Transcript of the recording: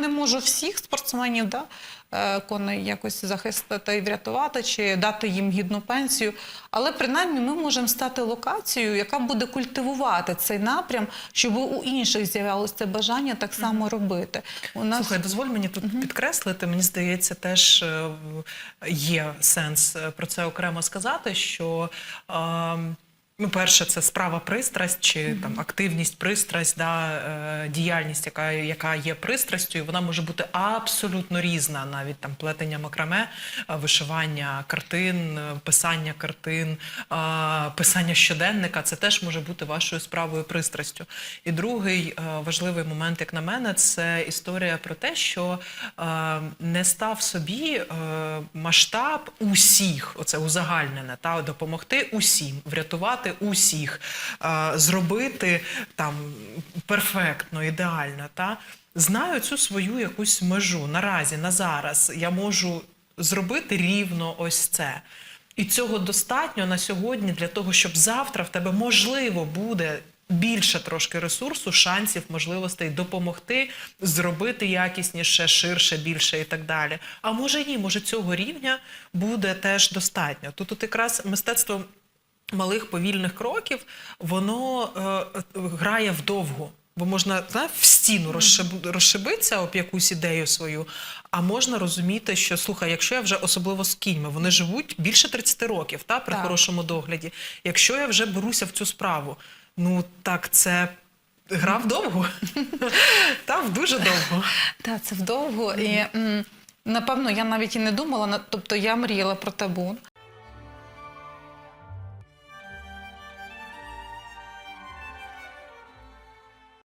не можу всіх спортсменів да, е, коней якось захистити і врятувати, чи дати їм гідну пенсію. Але принаймні ми можемо стати локацією, яка буде культивувати цей напрям, щоб у інших з'явилося це бажання так само робити. У нас Слухай, дозволь мені тут підкреслити. Мені здається, теж е, є сенс е, про це окремо сказати, що. ем, Ну, перше, це справа пристрасть чи там активність, пристрасть, да, е, діяльність, яка, яка є пристрастю, і вона може бути абсолютно різна, навіть там плетення макраме, вишивання картин, е, писання картин, е, писання щоденника. Це теж може бути вашою справою пристрастю. І другий важливий момент, як на мене, це історія про те, що не став собі масштаб усіх, оце узагальнене, та допомогти усім, врятувати усіх, е, зробити там перфектно, ідеально. Та знаю цю свою якусь межу наразі, на зараз. Я можу зробити рівно ось це. І цього достатньо на сьогодні для того, щоб завтра в тебе можливо буде більше трошки ресурсу, шансів, можливостей допомогти, зробити якісніше, ширше, більше і так далі. А може ні, може цього рівня буде теж достатньо. Тут, тут якраз мистецтво малих повільних кроків, воно е, е, грає вдовго. Бо можна знаєш, в стіну розшиб, розшибитися об якусь ідею свою, а можна розуміти, що слухай, якщо я вже особливо з кіньми, вони живуть більше 30 років та, при Так. хорошому догляді. Якщо я вже беруся в цю справу, ну так це гра вдовго. Та дуже довго. Так, це вдовго. І напевно, я навіть і не думала, тобто я мріяла про табун.